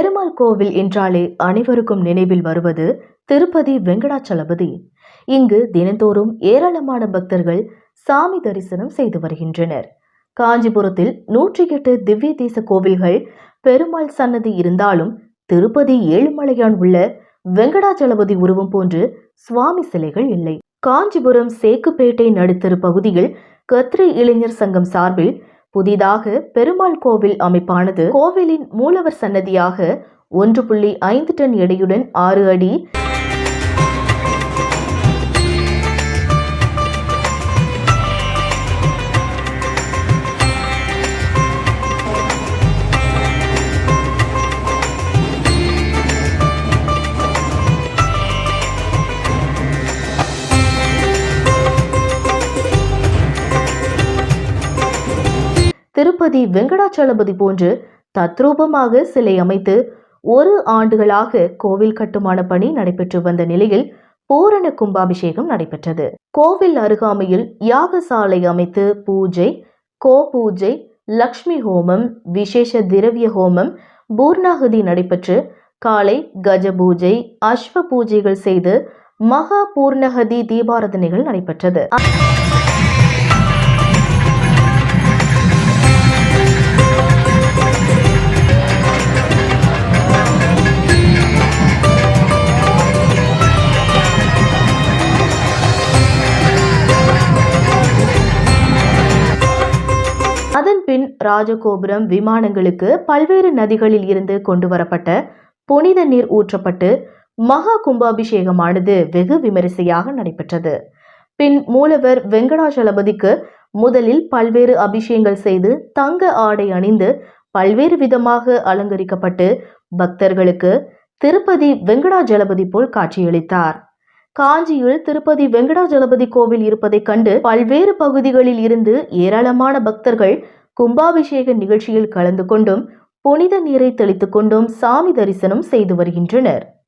பெருமாள் கோவில் என்றாலே அனைவருக்கும் நினைவில் வருவது திருப்பதி வெங்கடாச்சலபதி. இங்கு தினந்தோறும் ஏராளமான பக்தர்கள் சாமி தரிசனம் செய்து வருகின்றனர். காஞ்சிபுரத்தில் நூற்றி எட்டு திவ்ய தேச கோவில்கள் பெருமாள் சன்னதி இருந்தாலும் திருப்பதி ஏழுமலையான் உள்ள வெங்கடாச்சலபதி உருவம் போன்று சுவாமி சிலைகள் இல்லை. காஞ்சிபுரம் சேக்குப்பேட்டை நடுத்தரு பகுதியில் கத்ரி இளைஞர் சங்கம் சார்பில் புதிதாக பெருமாள் கோவில் அமைப்பானது கோவிலின் மூலவர் சன்னதியாக ஒன்று புள்ளி ஐந்து டன் எடையுடன் ஆறு அடி திருப்பதி வெங்கடாச்சலபதி போன்று தத்ரூபமாக சிலை அமைத்து ஒரு ஆண்டுகளாக கோவில் கட்டுமான பணி நடைபெற்று வந்த நிலையில் பூரண கும்பாபிஷேகம் நடைபெற்றது. கோவில் அருகாமையில் யாகசாலை அமைத்து பூஜை கோ பூஜை லக்ஷ்மி ஹோமம் விசேஷ திரவிய ஹோமம் பூர்ணாகுதி நடைபெற்று காலை கஜ பூஜை அஸ்வ பூஜைகள் செய்து மகா பூர்ணகதி தீபாரதனைகள் நடைபெற்றது. பின் ராஜகோபுரம் விமானங்களுக்கு பல்வேறு நதிகளில் இருந்து கொண்டு வரப்பட்ட புனித நீர் ஊற்றப்பட்டு மகா கும்பாபிஷேகமானது வெகு விமரிசையாக நடைபெற்றது. பின் மூலவர் வெங்கடாச்சலபதிக்கு முதலில் பல்வேறு அபிஷேகங்கள் செய்து தங்க ஆடை அணிந்து பல்வேறு விதமாக அலங்கரிக்கப்பட்டு பக்தர்களுக்கு திருப்பதி வெங்கடாஜலபதி போல் காட்சியளித்தார். காஞ்சியில் திருப்பதி வெங்கடாஜலபதி கோவில் இருப்பதைக் கண்டு பல்வேறு பகுதிகளில் இருந்து ஏராளமான பக்தர்கள் கும்பாபிஷேக நிகழ்ச்சியில் கலந்து கொண்டும் புனித நீரை தெளித்துக் கொண்டும் சாமி தரிசனம் செய்து வருகின்றனர்.